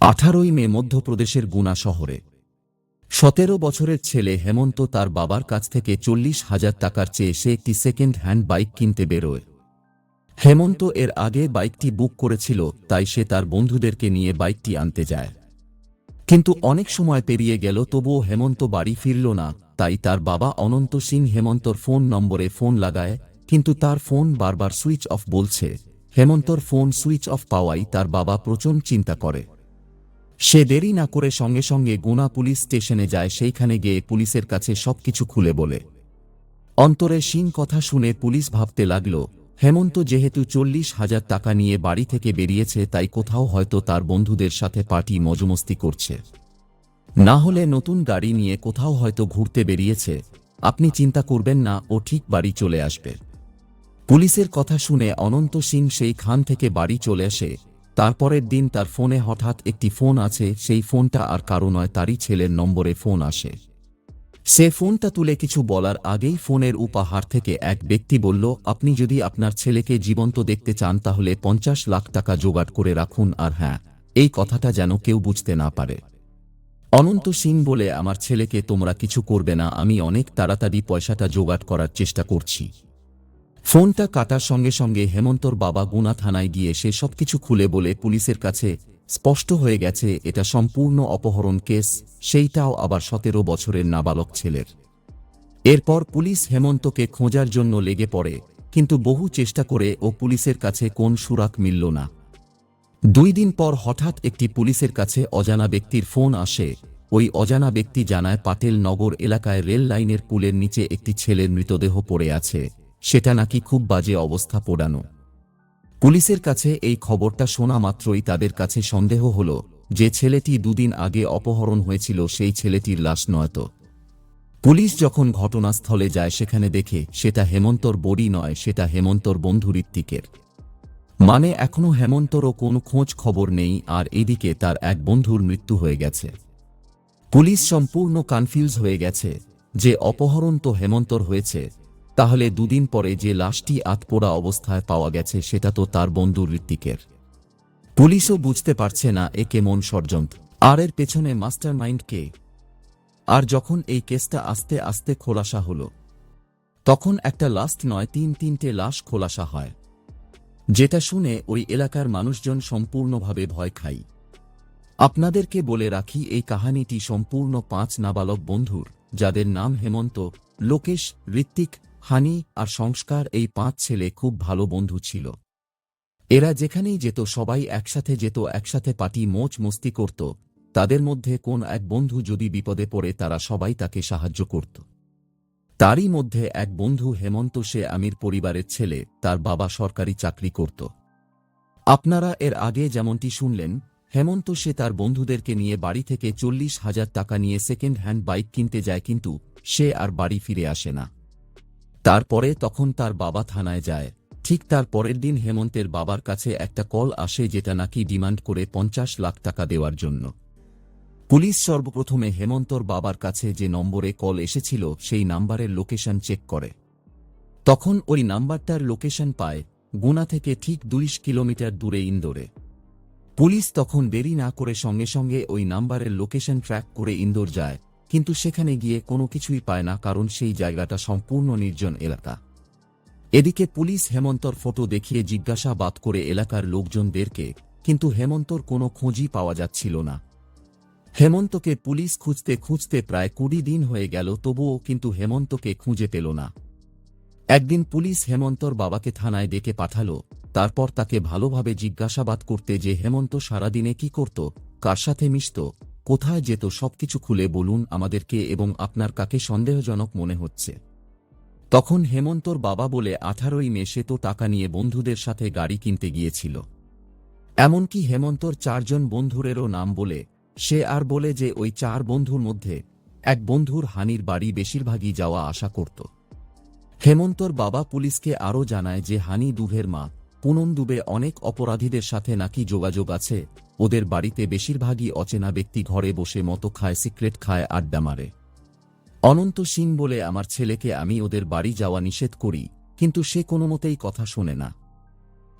আঠারোই মে মধ্যপ্রদেশের গুনা শহরে। সতেরো বছরের ছেলে হেমন্ত তার বাবার কাছ থেকে চল্লিশ হাজার টাকার চেয়ে সে একটি সেকেন্ড হ্যান্ড বাইক কিনতে বেরোয়। হেমন্ত এর আগে বাইকটি বুক করেছিল, তাই সে তার বন্ধুদেরকে নিয়ে বাইকটি আনতে যায়। কিন্তু অনেক সময় পেরিয়ে গেল, তবুও হেমন্ত বাড়ি ফিরল না, তাই তার বাবা অনন্ত সিং হেমন্তর ফোন নম্বরে ফোন লাগায়, কিন্তু তার ফোন বারবার সুইচ অফ বলছে। হেমন্তর ফোন সুইচ অফ পাওয়াই তার বাবা প্রচণ্ড চিন্তা করে। সে দেরি না করে সঙ্গে সঙ্গে গুনা পুলিশ স্টেশনে যায়, সেইখানে গিয়ে পুলিশের কাছে সবকিছু খুলে বলে। অন্তরে সিং কথা শুনে পুলিশ ভাবতে লাগল, হেমন্ত যেহেতু চল্লিশ হাজার টাকা নিয়ে বাড়ি থেকে বেরিয়েছে, তাই কোথাও হয়তো তার বন্ধুদের সাথে পার্টি মজমস্তি করছে। না হলে নতুন গাড়ি নিয়ে কোথাও হয়তো ঘুরতে বেরিয়েছে। আপনি চিন্তা করবেন না, ও ঠিক বাড়ি চলে আসবে। পুলিশের কথা শুনে অনন্ত সিং সেই খান থেকে বাড়ি চলে আসে তারপরের দিন তার ফোনে হঠাৎ একটি ফোন আছে, সেই ফোনটা আর কারও নয়, তারই ছেলের নম্বরে ফোন আসে। সে ফোনটা তুলে কিছু বলার আগেই ফোনের উপহার থেকে এক ব্যক্তি বলল, আপনি যদি আপনার ছেলেকে জীবন্ত দেখতে চান, তাহলে পঞ্চাশ লাখ টাকা জোগাড় করে রাখুন আর হ্যাঁ এই কথাটা যেন কেউ বুঝতে না পারে। অনন্ত সিং বলে, আমার ছেলেকে তোমরা কিছু করবে না, আমি অনেক তাড়াতাড়ি পয়সাটা জোগাড় করার চেষ্টা করছি। ফোনটা কাটার সঙ্গে সঙ্গে হেমন্তর বাবা গুনা থানায় গিয়ে সে সবকিছু খুলে বলে পুলিশের কাছে, স্পষ্ট হয়ে গেছে, এটা সম্পূর্ণ অপহরণ কেস, সেইটাও আবার সতেরো বছরের নাবালক ছেলের। এরপর পুলিশ হেমন্তকে খোঁজার জন্য লেগে পড়ে, কিন্তু বহু চেষ্টা করে ও পুলিশের কাছে কোন সুরাক মিলল না। দুই দিন পর হঠাৎ একটি পুলিশের কাছে অজানা ব্যক্তির ফোন আসে। ওই অজানা ব্যক্তি জানায়, পাটেল নগর এলাকায় রেল লাইনের পুলের নিচে একটি ছেলের মৃতদেহ পড়ে আছে। সেটা নাকি খুব বাজে অবস্থা পোড়ানো। পুলিশের কাছে এই খবরটা শোনা মাত্রই তাদের কাছে সন্দেহ হল যে ছেলেটি দুদিন আগে অপহরণ হয়েছিল, সেই ছেলেটির লাশ নয়তো। পুলিশ যখন ঘটনাস্থলে যায়, সেখানে দেখে সেটা হেমন্তর বড়ি নয়, সেটা হেমন্তর বন্ধু ঋত্বিকের মানে এখনও হেমন্তরও কোনো খোঁজ খবর নেই, আর এদিকে তার এক বন্ধুর মৃত্যু হয়ে গেছে। পুলিশ সম্পূর্ণ কনফিউজ হয়ে গেছে যে অপহরণ তো হেমন্তর হয়েছে তাহলে দুদিন পরে যে লাশটি আতপোড়া অবস্থায় পাওয়া গেছে, সেটা তো তার বন্ধু ঋত্বিকের। পুলিশও বুঝতে পারছে না এ কেমন ষড়যন্ত্র। আর এর পেছনে মাস্টার মাইন্ড কে? আর যখন এই কেসটা আস্তে আস্তে খোলাসা হল, তখন একটা লাস্ট নয়, তিন তিনটে লাশ খোলাসা হয়, যেটা শুনে ওই এলাকার মানুষজন সম্পূর্ণভাবে ভয় খাই আপনাদেরকে বলে রাখি, এই কাহানিটি সম্পূর্ণ পাঁচ নাবালক বন্ধুর, যাদের নাম হেমন্ত, লোকেশ, ঋত্বিক হানি আর সংস্কার এই পাঁচ ছেলে খুব ভালো বন্ধু ছিল। এরা যেখানেই যেত, সবাই একসাথে যেত, একসাথে পাটি মোচ মস্তি করত। তাদের মধ্যে কোন এক বন্ধু যদি বিপদে পড়ে, তারা সবাই তাকে সাহায্য করত। তারই মধ্যে এক বন্ধু হেমন্ত, সে আমির পরিবারের ছেলে, তার বাবা সরকারি চাকরি করত। আপনারা এর আগে যেমনটি শুনলেন, হেমন্ত, সে তার বন্ধুদেরকে নিয়ে বাড়ি থেকে চল্লিশ হাজার টাকা নিয়ে সেকেন্ড হ্যান্ড বাইক কিনতে যায়, কিন্তু সে আর বাড়ি ফিরে আসে না। তারপরে তখন তার বাবা থানায় যায়। ঠিক তার পরের দিন হেমন্তের বাবার কাছে একটা কল আসে যেটা নাকি ডিমান্ড করে পঞ্চাশ লাখ টাকা দেওয়ার জন্য। পুলিশ সর্বপ্রথমে হেমন্তর বাবার কাছে যে নম্বরে কল এসেছিল সেই নাম্বারের লোকেশন চেক করে। তখন ওই নাম্বারটার লোকেশন পায় গুনা থেকে ঠিক দুইশ কিলোমিটার দূরে ইন্দোরে। পুলিশ তখন দেরি না করে সঙ্গে সঙ্গে ওই নাম্বারের লোকেশন ট্র্যাক করে ইন্দোর যায়। কিন্তু সেখানে গিয়ে কোনো কিছুই পায় না কারণ সেই জায়গাটা সম্পূর্ণ নির্জন এলাকা। এদিকে পুলিশ হেমন্তর ফটো দেখিয়ে জিজ্ঞাসাবাদ করে এলাকার লোকজনদেরকে, কিন্তু হেমন্তর কোনো খোঁজই পাওয়া যাচ্ছিল না। হেমন্তকে পুলিশ খুঁজতে খুঁজতে প্রায় কুড়ি দিন হয়ে গেল, তবুও কিন্তু হেমন্তকে খুঁজে পেল না। একদিন পুলিশ হেমন্তর বাবাকে থানায় ডেকে পাঠালো, তারপর তাকে ভালোভাবে জিজ্ঞাসাবাদ করতে যে হেমন্ত সারাদিনে কি করত, কার সাথে মিশত কোথায় যেত সবকিছু খুলে বলুন আমাদেরকে এবং আপনার কাকে সন্দেহজনক মনে হচ্ছে। তখন হেমন্তর বাবা বলে আঠারোই মে সে তো টাকা নিয়ে বন্ধুদের সাথে গাড়ি কিনতে গিয়েছিল। এমনকি হেমন্তর চারজন বন্ধুরেরও নাম বলে, সে আর বলে যে ওই চার বন্ধুর মধ্যে এক বন্ধুর হানির বাড়ি বেশিরভাগই যাওয়া আশা করত। হেমন্তর বাবা পুলিশকে আরও জানায় যে হানি দুভের মা পুনম দুবে অনেক অপরাধীদের সাথে নাকি যোগাযোগ আছে। ওদের বাড়িতে বেশিরভাগই অচেনা ব্যক্তি ঘরে বসে মতো খায়, সিক্রেট খায়, আড্ডা মারে। অনন্ত সিং বলে, আমার ছেলেকে আমি ওদের বাড়ি যাওয়া নিষেধ করি, কিন্তু সে কোনো মতেই কথা শোনে না।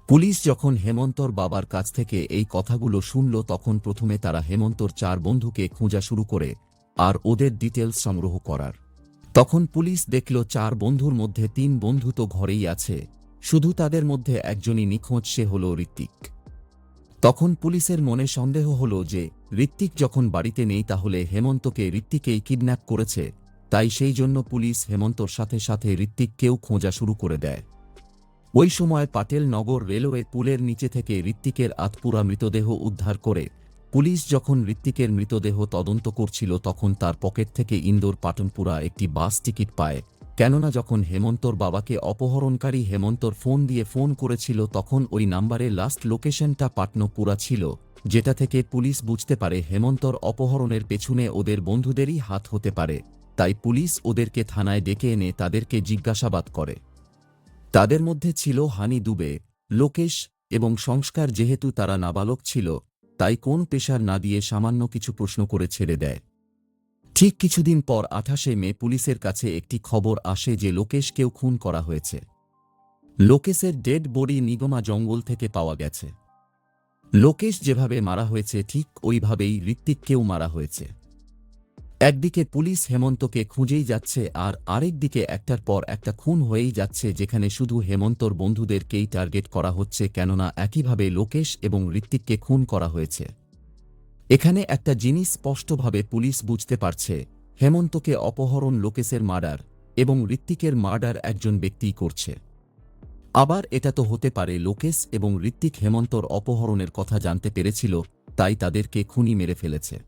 পুলিশ যখন হেমন্তর বাবার কাছ থেকে এই কথাগুলো শুনল, তখন প্রথমে তারা হেমন্তর চার বন্ধুকে খোঁজা শুরু করে আর ওদের ডিটেলস সংগ্রহ করার। তখন পুলিশ দেখল, চার বন্ধুর মধ্যে তিন বন্ধু তো ঘরেই আছে। শুধু তাদের মধ্যে একজনই নিখোঁজ, সে হল ঋত্বিক। তখন পুলিশের মনে সন্দেহ হল যে, ঋত্বিক যখন বাড়িতে নেই তাহলে হেমন্তকে ঋত্বিকেই কিডন্যাপ করেছে, তাই সেই জন্য পুলিশ হেমন্তর সাথে সাথে ঋত্বিককেও খোঁজা শুরু করে দেয়। ওই সময় পাটেল নগর রেলওয়ে পুলের নিচে থেকে ঋত্বিকের আতপুরা মৃতদেহ উদ্ধার করে, পুলিশ যখন ঋত্বিকের মৃতদেহ তদন্ত করছিল তখন তার পকেট থেকে ইন্দোর পাটনপুরা একটি বাস টিকিট পায় কেননা যখন হেমন্তর বাবাকে অপহরণকারী হেমন্তর ফোন দিয়ে ফোন করেছিল, তখন ওই নাম্বারে লাস্ট লোকেশনটা পাটনপুরা ছিল, যেটা থেকে পুলিশ বুঝতে পারে হেমন্তর অপহরণের পেছনে ওদের বন্ধুদেরই হাত হতে পারে। তাই পুলিশ ওদেরকে থানায় ডেকে এনে তাদেরকে জিজ্ঞাসাবাদ করে। তাদের মধ্যে ছিল হানি দুবে, লোকেশ এবং সংস্কার যেহেতু তারা নাবালক ছিল, তাই কোন পেশার না দিয়ে সামান্য কিছু প্রশ্ন করে ছেড়ে দেয়। ঠিক কিছুদিন পর আঠাশে মে পুলিশের কাছে একটি খবর আসে যে লোকেশকেও খুন করা হয়েছে। লোকেশের ডেড বডি নিগমা জঙ্গল থেকে পাওয়া গেছে। লোকেশ যেভাবে মারা হয়েছে, ঠিক ওইভাবেই ঋত্বিককেও মারা হয়েছে। একদিকে পুলিশ হেমন্তকে খুঁজেই যাচ্ছে আর আরেকদিকে একটার পর একটা খুন হয়েই যাচ্ছে, যেখানে শুধু হেমন্তর বন্ধুদেরকেই টার্গেট করা হচ্ছে, কেননা একইভাবে লোকেশ এবং ঋত্বিককে খুন করা হয়েছে। এখানে একটা জিনিস স্পষ্টভাবে পুলিশ বুঝতে পারছে, হেমন্তকে অপহরণ লোকেশের মার্ডার এবং ঋত্বিকের মার্ডার একজন ব্যক্তিই করছে। আবার এটা তো হতে পারে লোকেশ এবং ঋত্বিক হেমন্তর অপহরণের কথা জানতে পেরেছিল, তাই তাদেরকে খুনি মেরে ফেলেছে।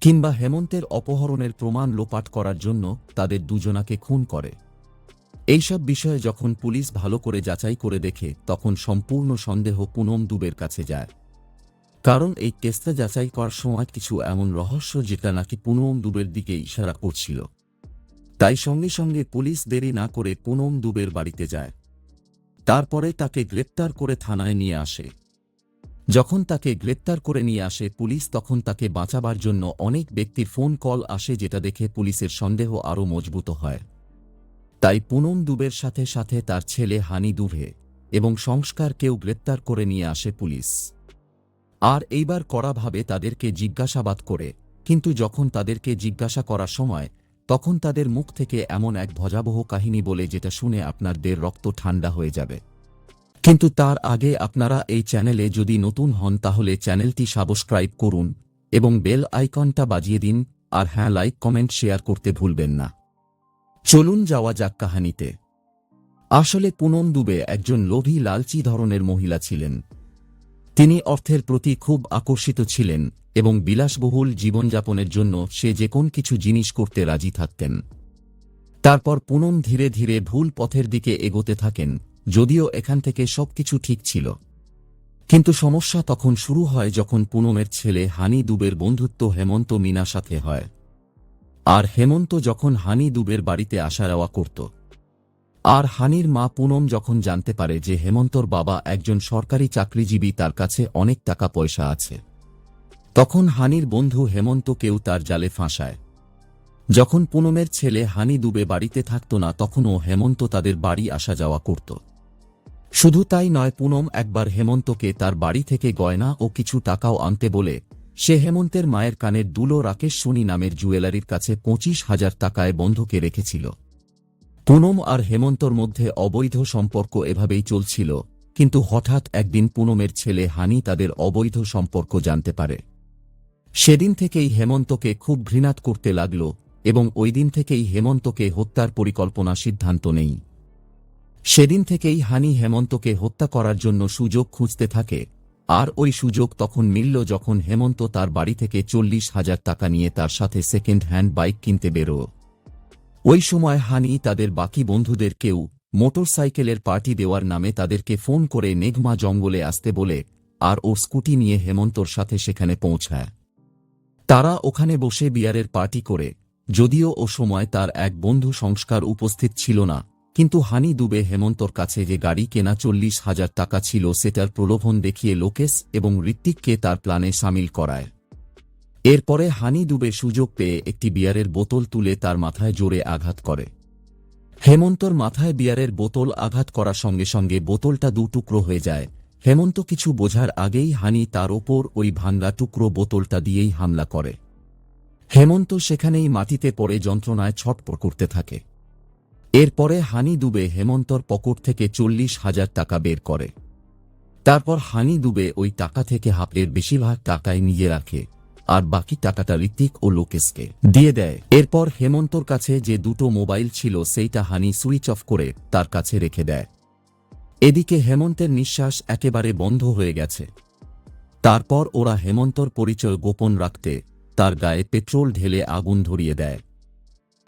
কিংবা হেমন্তের অপহরণের প্রমাণ লোপাট করার জন্য তাদের দুজনাকে খুন করে। এইসব বিষয়ে যখন পুলিশ ভালো করে যাচাই করে দেখে, তখন সম্পূর্ণ সন্দেহ পুনম দুবের কাছে যায়। কারণ এই কেসটা যাচাই করার সময় কিছু এমন রহস্য যেটা নাকি পুনম দুবের দিকে ইশারা করছিল। তাই সঙ্গে সঙ্গে পুলিশ দেরি না করে পুনম দুবের বাড়িতে যায়। তারপরে তাকে গ্রেপ্তার করে থানায় নিয়ে আসে। যখন তাকে গ্রেপ্তার করে নিয়ে আসে পুলিশ তখন তাকে বাঁচাবার জন্য অনেক ব্যক্তির ফোন কল আসে যেটা দেখে পুলিশের সন্দেহ আরও মজবুত হয়। তাই পুনম দুবের সাথে সাথে তার ছেলে হানি দুভে এবং সংস্কারকেও গ্রেপ্তার করে নিয়ে আসে পুলিশ। আর এইবার কড়াভাবে তাদেরকে জিজ্ঞাসাবাদ করে, কিন্তু যখন তাদেরকে জিজ্ঞাসা করার সময়, তখন তাদের মুখ থেকে এমন এক ভজাবহ কাহিনী বলে যেটা শুনে আপনাদের রক্ত ঠান্ডা হয়ে যাবে। কিন্তু তার আগে আপনারা এই চ্যানেলে যদি নতুন হন তাহলে চ্যানেলটি সাবস্ক্রাইব করুন এবং বেল আইকনটা বাজিয়ে দিন, আর হ্যাঁ লাইক, কমেন্ট, শেয়ার করতে ভুলবেন না। চলুন যাওয়া যাক কাহানিতে। আসলে পুনম দুবে একজন লোভী লালচি ধরনের মহিলা ছিলেন। তিনি অর্থের প্রতি খুব আকর্ষিত ছিলেন এবং বিলাসবহুল জীবনযাপনের জন্য সে যে কোন কিছু জিনিস করতে রাজি থাকতেন। তারপর পুনম ধীরে ধীরে ভুল পথের দিকে এগোতে থাকেন, যদিও এখান থেকে সবকিছু ঠিক ছিল। কিন্তু সমস্যা তখন শুরু হয় যখন পুনমের ছেলে হানি দুবের বন্ধুত্ব হেমন্ত মিনা সাথে হয়। আর হেমন্ত যখন হানি দুবের বাড়িতে আসা যাওয়া করত আর হানির মা পুনম যখন জানতে পারে যে হেমন্তর বাবা একজন সরকারি চাকরিজীবী, তার কাছে অনেক টাকা পয়সা আছে। তখন হানির বন্ধু হেমন্তকেও তার জালে ফাঁসায়। যখন পুনমের ছেলে হানি দুবে বাড়িতে থাকত না, তখনও হেমন্ত তাদের বাড়ি আসা যাওয়া করত। শুধু তাই নয়, পুনম একবার হেমন্তকে তার বাড়ি থেকে গয়না ও কিছু টাকাও আনতে বলে, সে হেমন্তের মায়ের কানের দুলো রাকেশ সোনি নামের জুয়েলারির কাছে পঁচিশ হাজার টাকায় বন্ধকে রেখেছিল। পুনম আর হেমন্তর মধ্যে অবৈধ সম্পর্ক এভাবেই চলছিল, কিন্তু হঠাৎ একদিন পুনমের ছেলে হানি তাদের অবৈধ সম্পর্ক জানতে পারে। সেদিন থেকেই হেমন্তকে খুব ঘৃণাত করতে লাগল এবং ওই দিন থেকেই হেমন্তকে হত্যার পরিকল্পনা সিদ্ধান্ত নেই। সেদিন থেকেই হানি হেমন্তকে হত্যা করার জন্য সুযোগ খুঁজতে থাকে, আর ওই সুযোগ তখন মিলল যখন হেমন্ত তার বাড়ি থেকে চল্লিশ হাজার টাকা নিয়ে তার সাথে সেকেন্ড হ্যান্ড বাইক কিনতে বেরো ওই সময় হানি তাদের বাকি বন্ধুদের কেউ মোটরসাইকেলের পার্টি দেওয়ার নামে তাদেরকে ফোন করে নেঘমা জঙ্গলে আসতে বলে আর ওর স্কুটি নিয়ে হেমন্তর সাথে সেখানে পৌঁছায়। তারা ওখানে বসে বিয়ারের পার্টি করে, যদিও ও সময় তার এক বন্ধু সংস্কার উপস্থিত ছিল না, কিন্তু হানি দুবে হেমন্তর কাছে যে গাড়ি কেনা চল্লিশ হাজার টাকা ছিল সেটার প্রলোভন দেখিয়ে লোকেশ এবং ঋত্বিককে তার প্ল্যানে সামিল করায়। এরপরে হানি দুবে সুযোগ পেয়ে একটি বিয়ারের বোতল তুলে তার মাথায় জোরে আঘাত করে। হেমন্তর মাথায় বিয়ারের বোতল আঘাত করার সঙ্গে সঙ্গে বোতলটা দু টুকরো হয়ে যায়। হেমন্ত কিছু বোঝার আগেই হানি তার ওপর ওই ভাঙ্গা টুকরো বোতলটা দিয়েই হামলা করে। হেমন্ত সেখানেই মাটিতে পড়ে যন্ত্রণায় ছটপট করতে থাকে। এরপরে হানি দুবে হেমন্তর পকেট থেকে চল্লিশ হাজার টাকা বের করে। তারপর হানি দুবে ওই টাকা থেকে হাফের বেশিরভাগ টাকায় নিয়ে রাখে। আর বাকি টাকাটা ঋত্বিক ও লোকেশকে দিয়ে দেয়। এরপর হেমন্তর কাছে যে দুটো মোবাইল ছিল সেইটা হানি সুইচ অফ করে তার কাছে রেখে দেয়। এদিকে হেমন্তের নিঃশ্বাস একেবারে বন্ধ হয়ে গেছে। তারপর ওরা হেমন্তর পরিচয় গোপন রাখতে তার গায়ে পেট্রোল ঢেলে আগুন ধরিয়ে দেয়।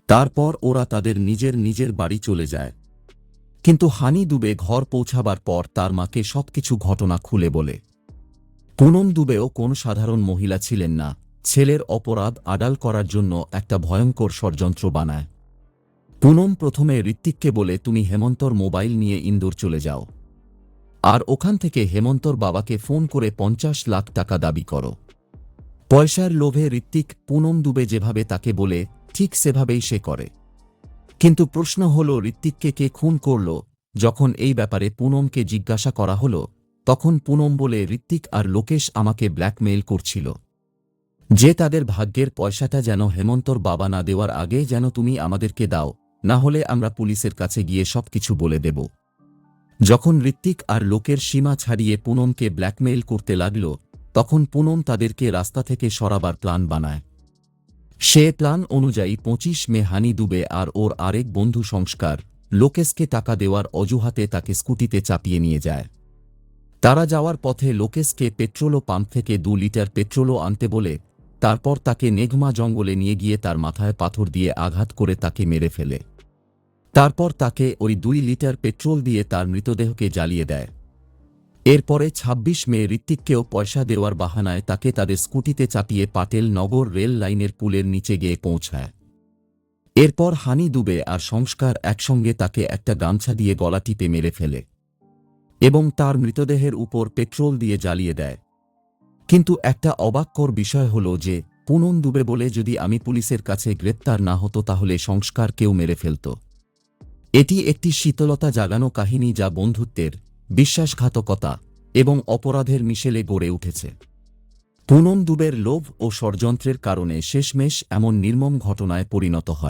তারপর ওরা তাদের নিজের নিজের বাড়ি চলে যায়। কিন্তু হানি দুবে ঘর পৌঁছাবার পর তার মাকে সবকিছু ঘটনা খুলে বলে। পুনম দুবেও কোন সাধারণ মহিলা ছিলেন না। ছেলের অপরাধ আড়াল করার জন্য একটা ভয়ঙ্কর ষড়যন্ত্র বানায়। পুনম প্রথমে ঋত্বিককে বলে, তুমি হেমন্তর মোবাইল নিয়ে ইন্দোর চলে যাও। আর ওখান থেকে হেমন্তর বাবাকে ফোন করে পঞ্চাশ লাখ টাকা দাবি করো। পয়সার লোভে ঋত্বিক পুনম দুবে যেভাবে তাকে বলে, ঠিক সেভাবেই সে করে। কিন্তু প্রশ্ন হল, ঋত্বিককে কে খুন করল? যখন এই ব্যাপারে পুনমকে জিজ্ঞাসা করা হল তখন পুনম বলে, ঋত্বিক আর লোকেশ আমাকে ব্ল্যাকমেইল করছিল। যে তাদের ভাগ্যের পয়সাটা যেন হেমন্তর বাবা না দেওয়ার আগে যেন তুমি আমাদেরকে দাও, না হলে আমরা পুলিশের কাছে গিয়ে সবকিছু বলে দেব। যখন ঋত্বিক আর লোকের সীমা ছাড়িয়ে পুনমকে ব্ল্যাকমেইল করতে লাগল, তখন পুনম তাদেরকে রাস্তা থেকে সরাবার প্ল্যান বানায়। সে প্ল্যান অনুযায়ী পঁচিশ মে হানি দুবে আর ওর আরেক বন্ধু সংস্কার, লোকেশকে টাকা দেওয়ার অজুহাতে তাকে স্কুটিতে চাপিয়ে নিয়ে যায়। তারা যাওয়ার পথে লোকেশকে পেট্রোলো পাম্প থেকে দু লিটার পেট্রোলও আনতে বলে, তারপর তাকে নেঘমা জঙ্গলে নিয়ে গিয়ে তার মাথায় পাথর দিয়ে আঘাত করে তাকে মেরে ফেলে। তারপর তাকে ওই দুই লিটার পেট্রোল দিয়ে তার মৃতদেহকে জ্বালিয়ে দেয়। এরপরে ২৬ মে ঋত্বিককেও পয়সা দেওয়ার বাহানায় তাকে তাদের স্কুটিতে চাপিয়ে পাটেল নগর রেল লাইনের পুলের নিচে গিয়ে পৌঁছায়। এরপর হানি দুবে আর সংস্কার একসঙ্গে তাকে একটা গামছা দিয়ে গলা টিপে মেরে ফেলে। এবং তার মৃতদেহের উপর পেট্রোল দিয়ে জ্বালিয়ে দেয়। কিন্তু একটা অবাক্যর বিষয় হল যে পুনম দুবে বলে যদি আমি পুলিশের কাছে গ্রেপ্তার না হতো তাহলে সংস্কার কেউ মেরে ফেলত। এটি একটি শীতলতা জাগানো কাহিনী যা বন্ধুত্বের, বিশ্বাসঘাতকতা এবং অপরাধের মিশেলে গড়ে উঠেছে। পুনম দুবের লোভ ও ষড়যন্ত্রের কারণে শেষমেশ এমন নির্মম ঘটনায় পরিণত হয়।